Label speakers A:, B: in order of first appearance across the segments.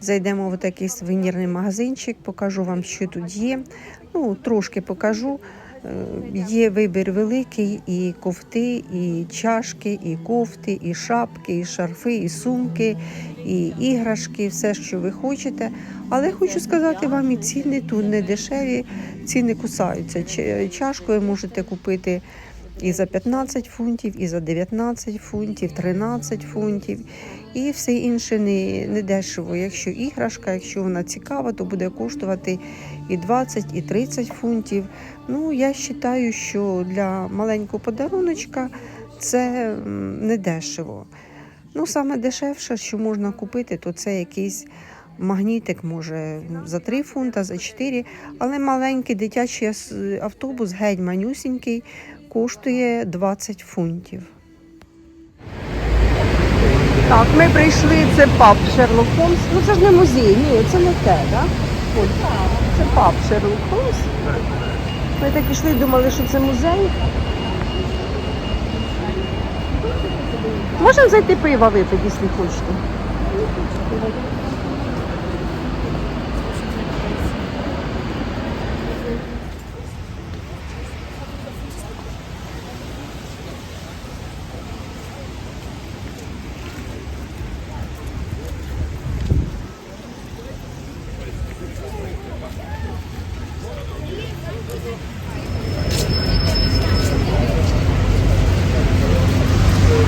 A: Зайдемо в такий сувенірний магазинчик, покажу вам, що тут є. Ну, трошки покажу. Е, Є вибір великий, і кофти, і чашки, і кофти, і шапки, і шарфи, і сумки, і іграшки, все, що ви хочете. Але хочу сказати вам, і ціни тут не дешеві, ціни кусаються. Чашку ви можете купити і за 15 фунтів, і за 19 фунтів, 13 фунтів. І все інше не, не дешево. Якщо іграшка, якщо вона цікава, то буде коштувати і 20, і 30 фунтів. Ну, я вважаю, що для маленького подаруночка це не дешево. Ну, саме дешевше, що можна купити, то це якийсь магнітик, може за 3 фунта, за 4. Але маленький дитячий автобус, геть манюсінький, коштує 20 фунтів. Так, ми прийшли, це паб Шерлок Холмс. Ну це ж не музей, ні, це не те, так? Це паб Шерлок Холмс. Ми так ішли, думали, що це музей. Можемо зайти пива випити, якщо хочете.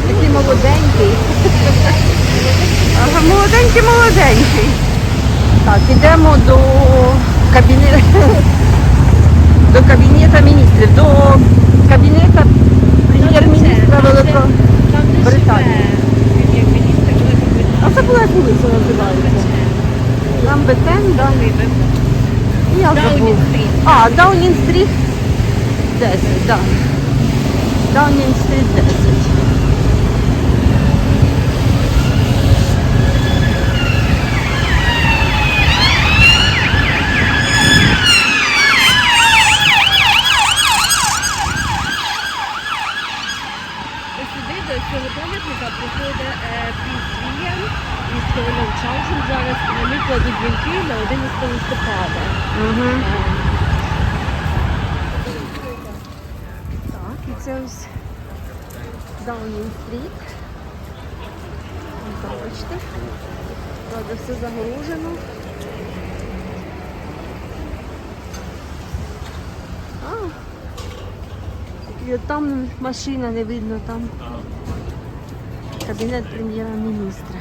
A: Такий молоденький. Ага, молоденький, молоденький. Так, ідемо до кабінету до кабінету міністрів, до кабінету прем'єр-міністра Великого. Британії. А це була вулиця називається? Нам Бетен, да? Я забув. А, Даунінг стріт 10, да. Даунінг стріт 10.
B: Сюди приходить е, Вільям із королем Чарльзом. Зараз вони кладуть вінки на 11 листопада.
A: Угу. Так, і це ось Даунінг стріт. Бачите, правда, все загорожено. І от там машина не видно, там кабінет прем'єра-міністра.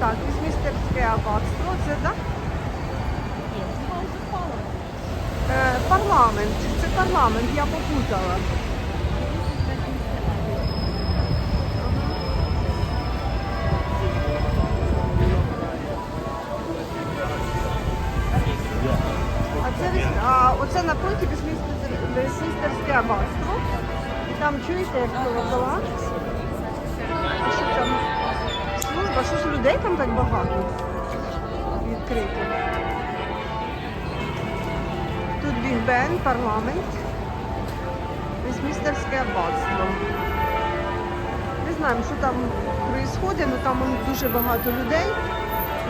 A: Так, Візмістерське аббатство, це так? Е, парламент. Це парламент, я попутала. Там чуєте, як колокола? А що? Служба, що ж людей там так багато? Відкрито. Тут Біг Бен, парламент, Вестмінстерське аббатство. Не знаємо, що там відбувається, але там дуже багато людей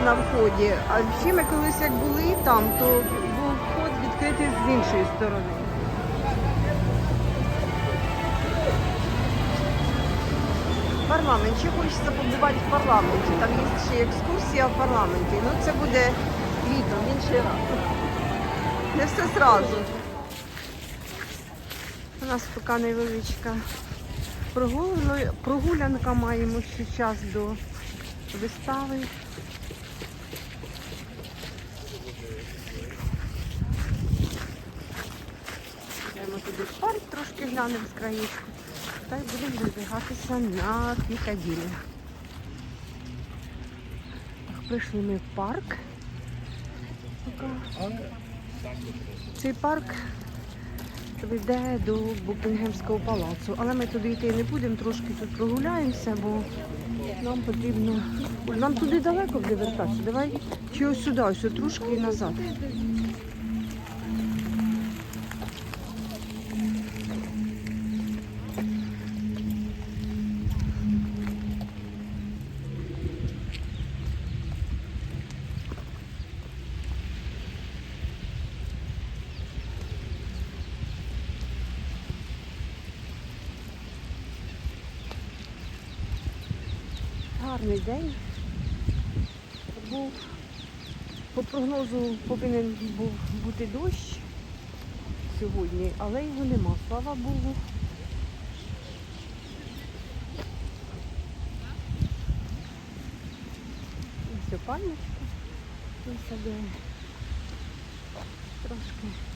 A: на вході. А ще ми колись як були там, то був вход відкритий з іншої сторони. Парламент. Ще хочеться побувати в парламенті. Там є ще екскурсія в парламенті. Ну це буде літом, інший раз. Не все зразу. У нас поки невеличка прогулянка, маємо ще час до вистави. Йдемо туди парк, трошки глянемо з краєчку. Та й будемо роздягатися на Пікаділі. Прийшли ми в парк. Цей парк веде до Букінгемського палацу. Але ми туди йти не будемо, трошки тут прогуляємося, бо нам потрібно. Нам туди далеко буде вертатися. Давай чи ось сюди, ось трошки і назад. Гарний день. Був по прогнозу повинен був бути дощ сьогодні, але його нема. Слава Богу. Пальмочка. Висадили. Трошки.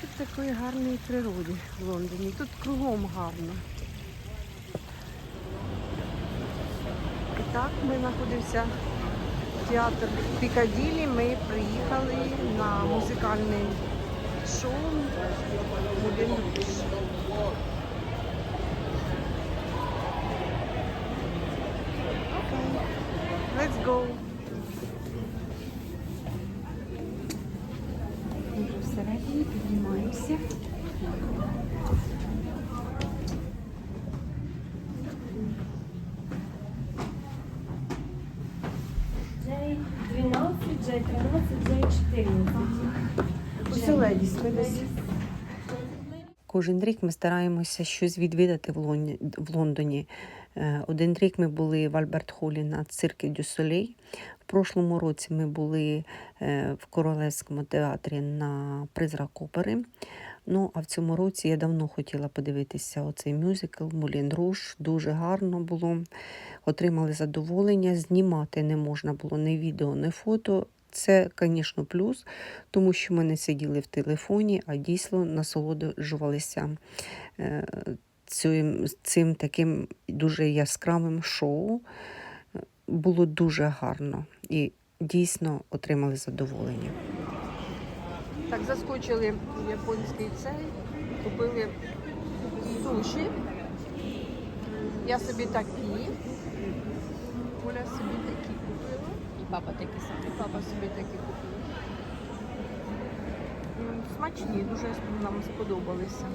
A: Кусочок такої гарної природи в Лондоні. Тут кругом гарно. І так, ми знаходимося в театр Пікаділі. Ми приїхали на музикальне шоу Мулін Руш. Let's go.
C: J12, J13, J14.
A: Ось леді десь. Кожен рік ми стараємося щось відвідати в, Лондоні. Е, Один рік ми були в Альберт Холі на цирки Дю Солей. В прошлому році ми були е, в Королевському театрі на Призрак опери. Ну, а в цьому році я давно хотіла подивитися оцей мюзикл Мулін Руш. Дуже гарно було. Отримали задоволення. Знімати не можна було ні відео, ні фото. Це, звісно, плюс, тому що ми не сиділи в телефоні, а дійсно насолоджувалися е, цим, цим таким дуже яскравим шоу. Було дуже гарно і дійсно отримали задоволення. Так, заскочили в японський цей, купили суші. Я собі такі. Оля собі такі
B: папа такі
A: самі. Папа собі такі купив. Смачні, дуже нам сподобалися.